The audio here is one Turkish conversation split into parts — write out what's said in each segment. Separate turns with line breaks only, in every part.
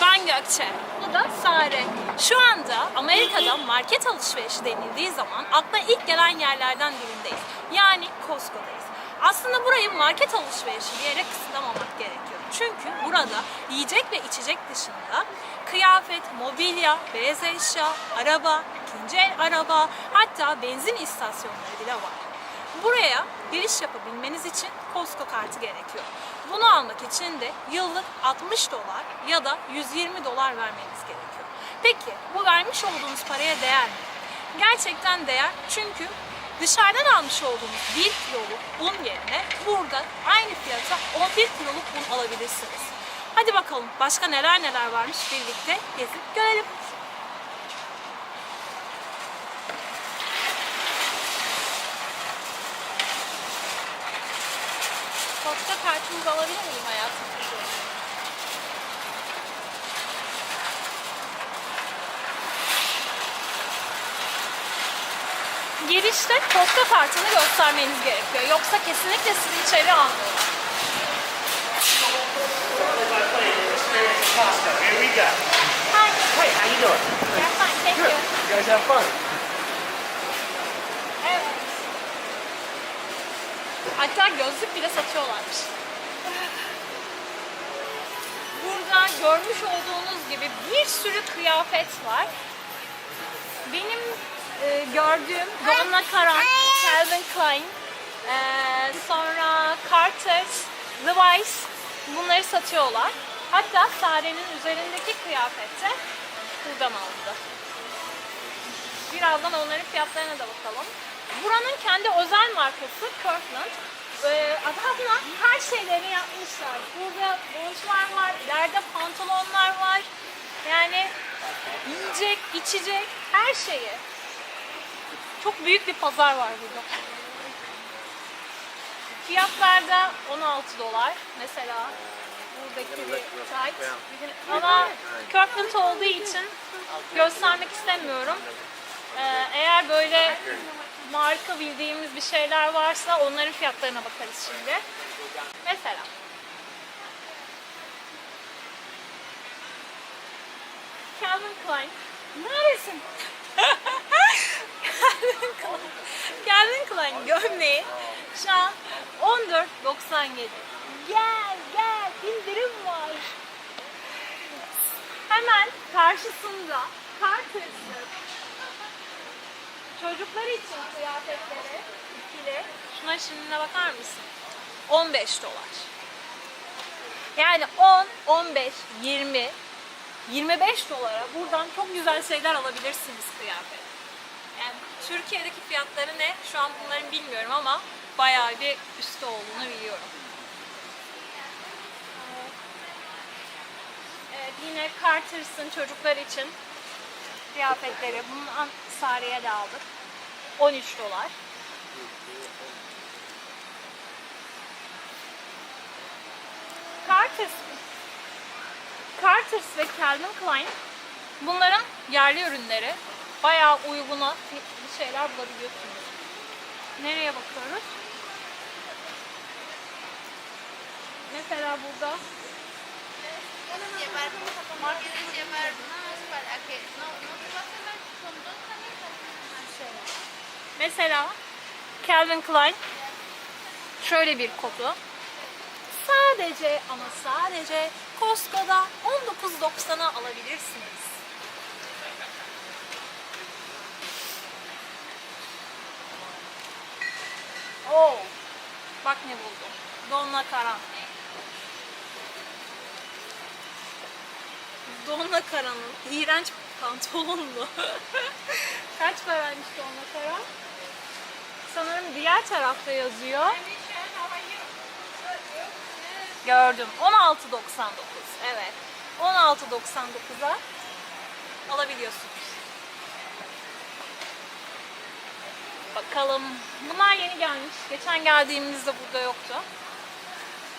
ben Gökçe. Bu da Sare. Şu anda Amerika'da market alışverişi denildiği zaman akla ilk gelen yerlerden birindeyiz. Yani Costco'dayız. Aslında burayı market alışverişi diyerek kısıtlamamak gerekiyor. Çünkü burada yiyecek ve içecek dışında kıyafet, mobilya, beyaz eşya, araba, ikinci el araba, hatta benzin istasyonları bile var. Buraya giriş yapabilmeniz için Costco kartı gerekiyor. Bunu almak için de yıllık 60 dolar ya da 120 dolar vermeniz gerekiyor. Peki bu vermiş olduğunuz paraya değer mi? Gerçekten değer çünkü dışarıdan almış olduğunuz 1 kiloluk un yerine burada aynı fiyata 11 kiloluk un alabilirsiniz. Hadi bakalım başka neler neler varmış birlikte gezip görelim. Kartınızı alabilir miyim hayatım? Girişte posta kartını göstermeniz gerekiyor. Yoksa kesinlikle sizi içeri almıyorlar.
Costco. Here we go.
Hi.
Hey, how you doing?
Yeah, fine, thank you.
You guys have fun.
Evet. Hatta gözlük bile satıyorlarmış. Burada görmüş olduğunuz gibi bir sürü kıyafet var. Benim e, gördüğüm Donna Karan, Calvin Klein, e, sonra Carter, Levi's bunları satıyorlar. Hatta Sare'nin üzerindeki kıyafette buradan aldı. Birazdan onların fiyatlarına da bakalım. Buranın kendi özel markası Kirkland. Ee, adamla her şeylerini yapmışlar. Burada borçlar var, ileride pantolonlar var. Yani yiyecek, içecek, her şeyi. Çok büyük bir pazar var burada. Fiyatlarda 16 dolar mesela. Buradaki bir tight. Ama Kirkland olduğu için göstermek istemiyorum. Ee, eğer böyle marka bildiğimiz bir şeyler varsa onların fiyatlarına bakarız şimdi. Mesela Calvin Klein. Neredesin? Calvin Klein. Calvin Klein gömleği şu an 14.97. Gel gel indirim var. Hemen karşısında Carter's'ın çocuklar için kıyafetleri ikili. Şuna şimdine bakar mısın? 15 dolar. Yani 10, 15, 20, 25 dolara buradan çok güzel şeyler alabilirsiniz kıyafet. Yani Türkiye'deki fiyatları ne? Şu an bunların bilmiyorum ama bayağı bir üstü olduğunu biliyorum. Evet, yine Carter's'ın çocuklar için kıyafetleri. Bundan Sare'ye de aldık. 13 dolar. Carter's Carter's ve Calvin Klein bunların yerli ürünleri. Bayağı uyguna bir şeyler bulabiliyorsunuz. Nereye bakıyoruz? Mesela burada
¿Quieres llevar, ¿Quieres llevar unos para que no, no te vas a ver con dos camisas?
Mesela Calvin Klein şöyle bir kotu. Sadece ama sadece Costco'da 19.90'a alabilirsiniz. Oo. Bak ne buldum. Donna Karan. Donna Karan'ın iğrenç pantolonlu. Kaç paraymış Donna Karan? Sanırım diğer tarafta yazıyor. Gördüm. 16.99. Evet. 16.99'a alabiliyorsunuz. Bakalım. Bunlar yeni gelmiş. Geçen geldiğimizde burada yoktu.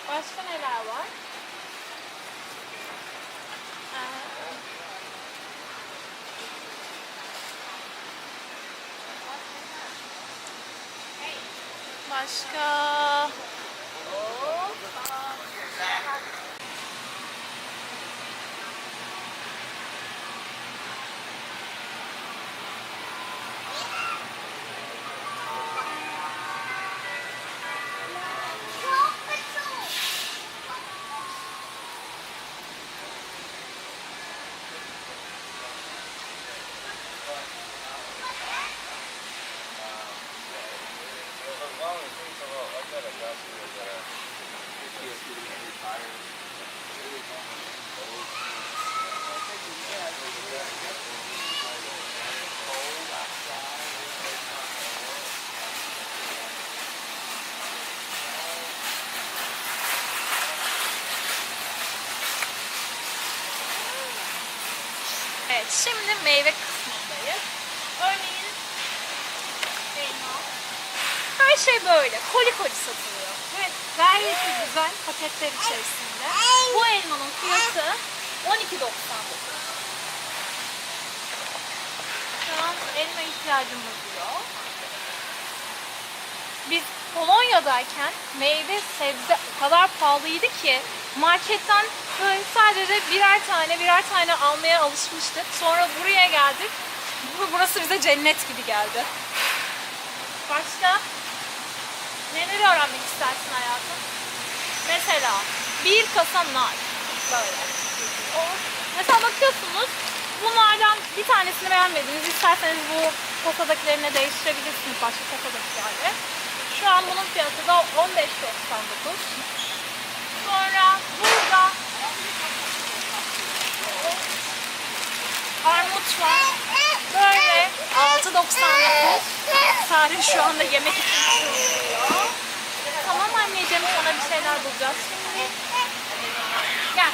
Başka neler var? Başka... şimdi meyve kısmındayız. Örneğin elma. Her şey böyle. Koli koli satılıyor. Ve gayet güzel paketler içerisinde. Bu elmanın fiyatı 12.99. Şu an elma ihtiyacımız yok. Biz Polonya'dayken meyve sebze o kadar pahalıydı ki marketten böyle sadece birer tane birer tane almaya alışmıştık. Sonra buraya geldik. Bu- Burası bize cennet gibi geldi. Başka neleri öğrenmek istersin hayatım? Mesela bir kasa nar. Böyle. O, mesela bakıyorsunuz bunlardan bir tanesini beğenmediniz. İsterseniz bu kasadakilerine değiştirebilirsiniz başka kasadakilerle. Şu an bunun fiyatı da 15.99. Sonra burada armut var. Böyle 6.99. Sare şu anda yemek için çıldırıyor. Tamam anneciğim sana bir şeyler bulacağız şimdi. Gel.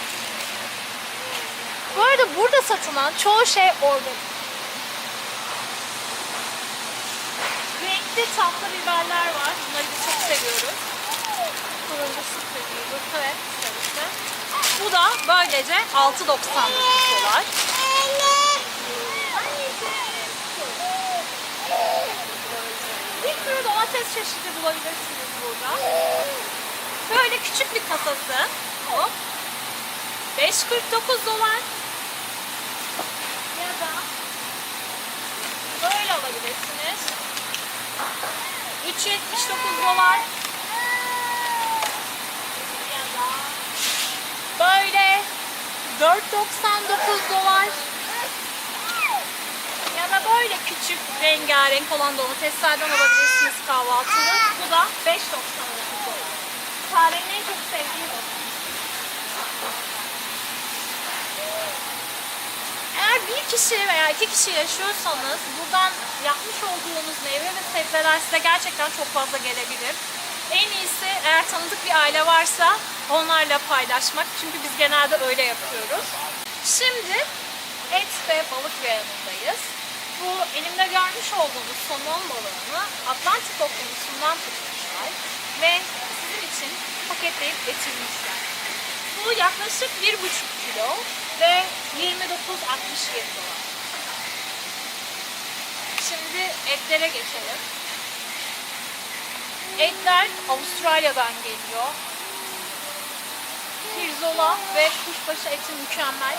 Bu arada burada satılan çoğu şey organik. Renkli tatlı biberler var. Bunları biz çok seviyoruz. Turuncu sıfır ve sarısı. Bu da böylece 6.99 dolar. Bir sürü domates çeşidi bulabilirsiniz burada. Böyle küçük bir kasası. Hop. 5.49 dolar. Ya da böyle alabilirsiniz. 3.79 dolar. Ya da böyle 4.99 dolar. Ya da böyle küçük rengarenk olan domateslerden alabilirsiniz kahvaltılık. Bu da 5.99 dolar. Farenin en çok sevdiği bu. Eğer bir kişi veya iki kişi yaşıyorsanız buradan yapmış olduğunuz meyve ve sebzeler size gerçekten çok fazla gelebilir. En iyisi eğer tanıdık bir aile varsa onlarla paylaşmak. Çünkü biz genelde öyle yapıyoruz. Şimdi et ve balık reyonundayız. Bu elimde görmüş olduğunuz somon balığını Atlantik Okyanusu'ndan tutmuşlar ve sizin için paketleyip getirmişler. Bu yaklaşık 1,5 kilo ve 29.67 dolar. Şimdi etlere geçelim. Etler Avustralya'dan geliyor. Pirzola ve kuşbaşı eti mükemmel.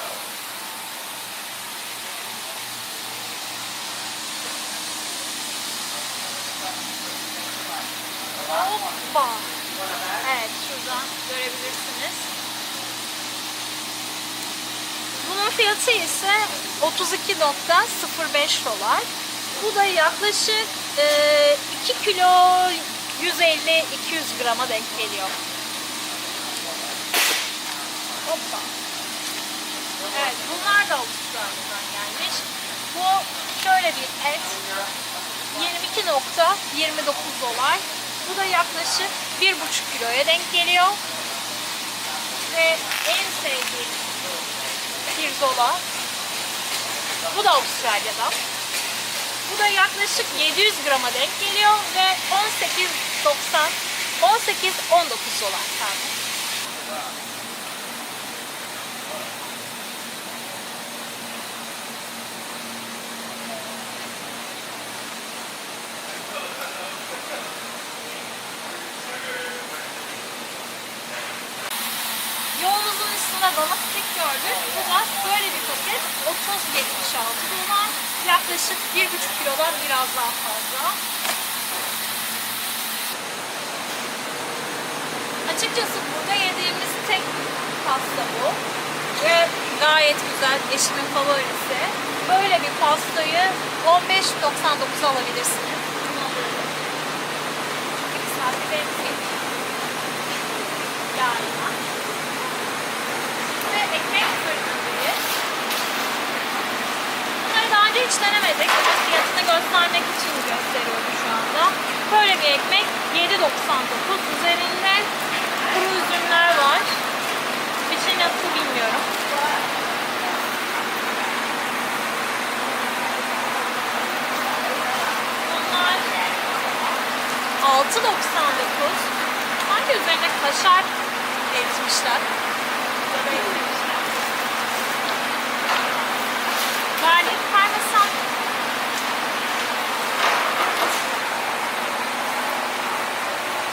Hoppa. Evet şuradan görebilirsiniz. Bunun fiyatı ise 32.05 dolar. Bu da yaklaşık e, 2 kilo 150-200 grama denk geliyor. Hoppa. Evet bunlar da Avustralya'dan gelmiş. Bu şöyle bir et. 22.29 dolar. Bu da yaklaşık 1,5 kiloya denk geliyor. Ve en sevdiğim pirzola. Bu da Avustralya'dan. Bu da yaklaşık 700 grama denk geliyor ve 18.90 18-19 dolar pardon. Yolumuzun üstünde dana stik gördük. Bu da böyle bir paket. 30-76 dolar. Yaklaşık 1,5 kilodan biraz daha fazla. Açıkçası burada yediğimiz tek pasta bu. Ve gayet güzel. Eşimin favorisi. Böyle bir pastayı 15.99 alabilirsiniz. İki saat temsil. Yağına. Ve ekmek fırınındayız. Bunları hiç denemedik. Ama fiyatını göstermek için gösteriyorum şu anda. Böyle bir ekmek 7.99. Üzerinde kuru üzümler var. İçi nasıl bilmiyorum. Bunlar 6.99. Sanki üzerine kaşar eritmişler. Ya da eklemişler. Garlic parmesan.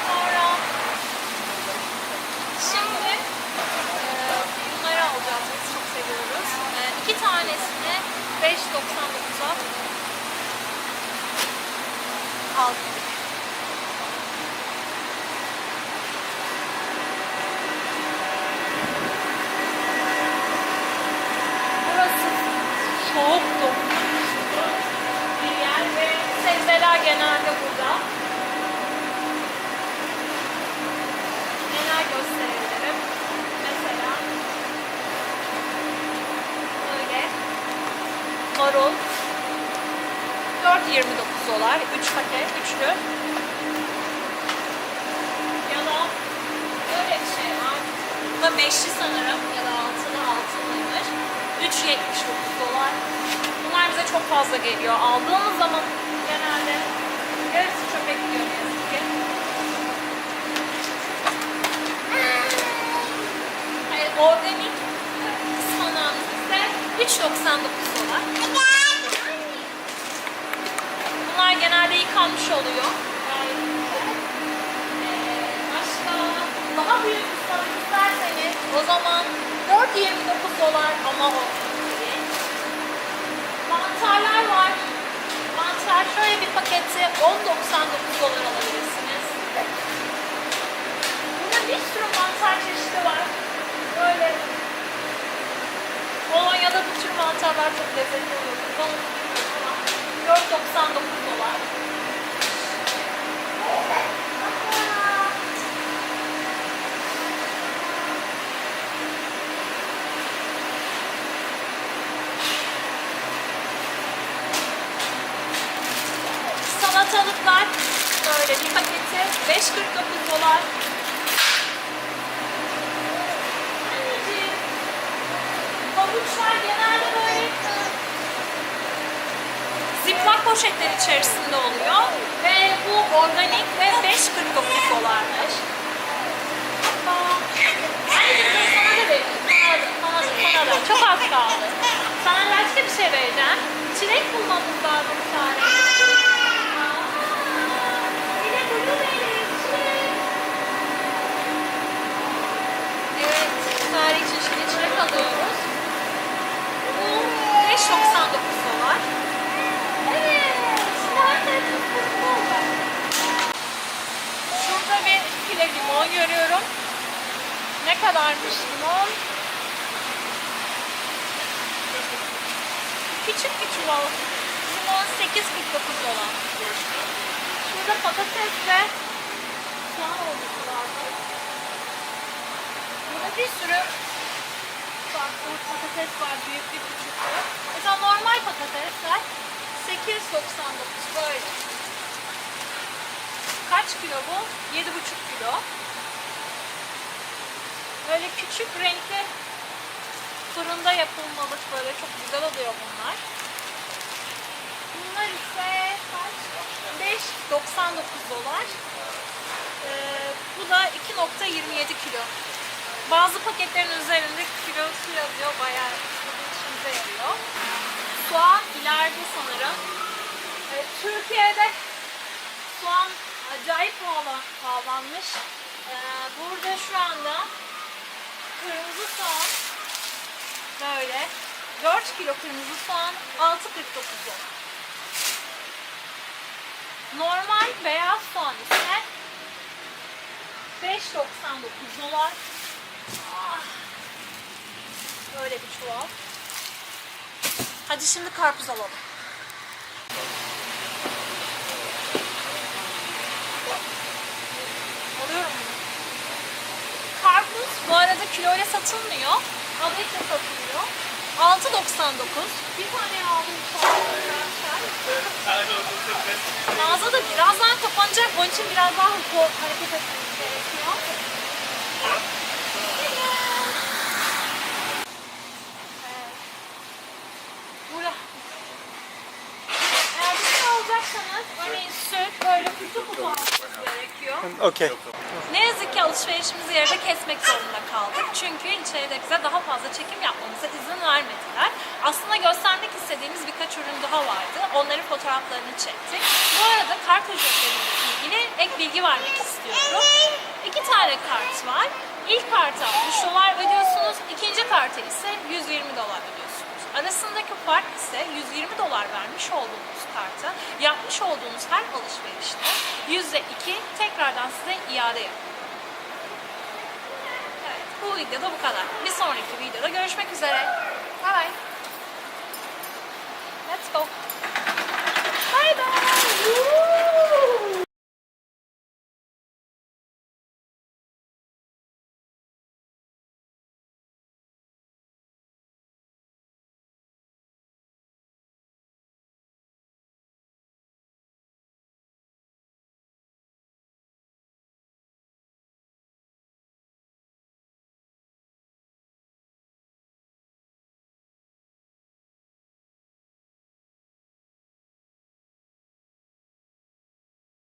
Sonra şimdi e, bunları alacağız. Biz çok seviyoruz. E, iki tanesini 5.99'a aldım. Burası soğuktu. Bir yer ve sebzeler genelde burada. Neler gösterebilirim? Mesela böyle marul 4.29 dolar. 3 paket, üçlü. Ya da böyle bir şey var. Bu da beşli sanırım ya da altılı altılıymış. 3.79 dolar. Bunlar bize çok fazla geliyor. Aldığımız zaman genelde yarısı çöpe gidiyor ne yazık ki. Organik ıspanağımız ise 3.99 dolar. Bunlar genelde yıkanmış oluyor. Eee, başka daha büyük ıspanak isterseniz o zaman 4.29 dolar ama o. Mantarlar var. Mantar şöyle bir paketi 10.99 dolar alabilirsiniz. Burada bir sürü mantar çeşidi var. Böyle Polonya'da bu tür mantarlar çok lezzetli oluyor. Ben onu bilmiyorum ama 4.99 dolar. Salatalıklar böyle bir paketi 5.49 dolar. Anneciğim, Havuçlar genelde böyle poşetler içerisinde oluyor ve bu organik ve 5.49 dolarmış. Sana da vereyim. Çok az kaldı. Sana başka bir şey vereceğim. Çilek bulmamız lazım bir tane. Evet, tarih şimdi çilek alıyoruz. Bu 5.99 dolar. Evet, nerede var. Şurada bir file limon görüyorum. Ne kadarmış limon? Küçük bir çuval. Limon 8.49 dolar. Şurada patates ve soğan olması lazım. Burada bir sürü farklı patates var. Büyüklü küçüklü. Mesela normal patatesler 8.99 böyle. Kaç kilo bu? 7,5 kilo. Böyle küçük renkli fırında yapılmalık böyle çok güzel oluyor bunlar. Bunlar ise kaç? 5.99 dolar. Ee, bu da 2.27 kilo. Bazı paketlerin üzerinde kilosu yazıyor. Bayağı işimize yarıyor. Soğan ileride sanırım. Evet, Türkiye'de soğan acayip pahalı, pahalanmış. Ee, burada şu anda kırmızı soğan böyle 4 kilo kırmızı soğan 6.49 dolar. Normal beyaz soğan ise 5.99 dolar. Ah, Böyle bir çuval. Hadi şimdi karpuz alalım. Bu arada kiloyla satılmıyor. Adetle satılıyor. 6.99. Bir tane aldım. Mağaza da birazdan kapanacak. Onun için biraz daha hareket etmemiz gerekiyor. Eğer bir şey alacaksanız örneğin süt böyle kutu kutu almanız gerekiyor.
Okay.
Yazık ki alışverişimizi yarıda kesmek zorunda kaldık. Çünkü içeride bize daha fazla çekim yapmamıza izin vermediler. Aslında göstermek istediğimiz birkaç ürün daha vardı. Onların fotoğraflarını çektik. Bu arada kart ücretleriyle ilgili ek bilgi vermek istiyorum. İki tane kart var. İlk karta 60 dolar ödüyorsunuz. ikinci karta ise 120 dolar ödüyorsunuz. Arasındaki fark ise 120 dolar vermiş olduğunuz karta yapmış olduğunuz her alışverişte %2 tekrardan size iade yapıyor. Bu videoda bu kadar. Bir sonraki videoda görüşmek üzere. Bye bye. Let's go. Bye bye.